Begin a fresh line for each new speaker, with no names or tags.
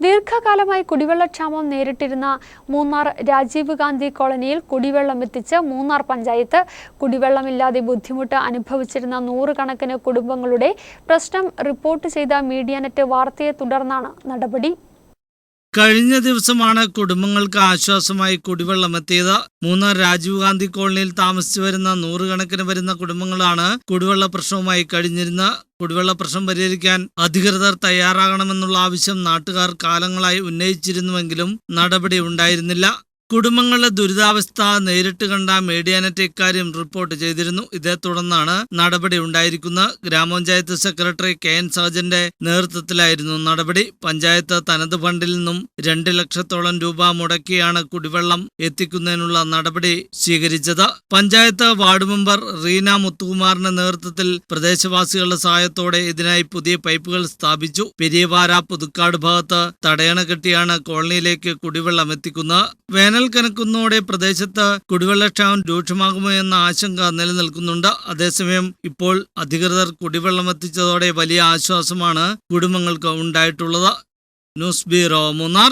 ദീർഘകാലമായി കുടിവെള്ളക്ഷാമം നേരിട്ടിരുന്ന മൂന്നാർ രാജീവ് ഗാന്ധി കോളനിയിൽ കുടിവെള്ളം എത്തിച്ച് മൂന്നാർ പഞ്ചായത്ത് കുടിവെള്ളമില്ലാതെ ബുദ്ധിമുട്ട് അനുഭവിച്ചിരുന്ന നൂറുകണക്കിന് കുടുംബങ്ങളുടെ പ്രശ്നം റിപ്പോർട്ട് ചെയ്ത മീഡിയാനെറ്റ് വാർത്തയെ തുടർന്നാണ് നടപടി
കഴിഞ്ഞ ദിവസമാണ് കുടുംബങ്ങൾക്ക് ആശ്വാസമായി കുടിവെള്ളം എത്തിയത് മൂന്നാർ രാജീവ് ഗാന്ധി കോളനിയിൽ താമസിച്ചു വരുന്ന നൂറുകണക്കിന് വരുന്ന കുടുംബങ്ങളാണ് കുടിവെള്ള പ്രശ്നവുമായി കഴിഞ്ഞിരുന്ന കുടിവെള്ള പ്രശ്നം പരിഹരിക്കാൻ അധികൃതർ തയ്യാറാകണമെന്നുള്ള ആവശ്യം നാട്ടുകാർ കാലങ്ങളായി ഉന്നയിച്ചിരുന്നുവെങ്കിലും നടപടി ഉണ്ടായിരുന്നില്ല. കുടുംബങ്ങളുടെ ദുരിതാവസ്ഥ നേരിട്ട് കണ്ട മീഡിയാനെറ്റ് ഇക്കാര്യം റിപ്പോർട്ട് ചെയ്തിരുന്നു. ഇതേ തുടർന്നാണ് നടപടി ഉണ്ടായിരിക്കുന്നത്. ഗ്രാമപഞ്ചായത്ത് സെക്രട്ടറി കെ എൻ സഹജന്റെ നേതൃത്വത്തിലായിരുന്നു നടപടി. പഞ്ചായത്ത് തനത് ഫണ്ടിൽ നിന്നും രണ്ട് ലക്ഷത്തോളം രൂപ മുടക്കിയാണ് കുടിവെള്ളം എത്തിക്കുന്നതിനുള്ള നടപടി സ്വീകരിച്ചത്. പഞ്ചായത്ത് വാർഡ് മെമ്പർ റീന മുത്തുകുമാറിന്റെ നേതൃത്വത്തിൽ പ്രദേശവാസികളുടെ സഹായത്തോടെ ഇതിനായി പുതിയ പൈപ്പുകൾ സ്ഥാപിച്ചു. പെരിയവാര പുതുക്കാട് ഭാഗത്ത് തടയണ കെട്ടിയാണ് കോളനിയിലേക്ക് കുടിവെള്ളം എത്തിക്കുന്നത്. കനക്കുന്നതോടെ പ്രദേശത്ത് കുടിവെള്ളക്ഷാമം രൂക്ഷമാകുമോ എന്ന ആശങ്ക നിലനിൽക്കുന്നുണ്ട്. അതേസമയം ഇപ്പോൾ അധികൃതർ കുടിവെള്ളം എത്തിച്ചതോടെ വലിയ ആശ്വാസമാണ് കുടുംബങ്ങൾക്ക് ഉണ്ടായിട്ടുള്ളത്. News bureau Munnar.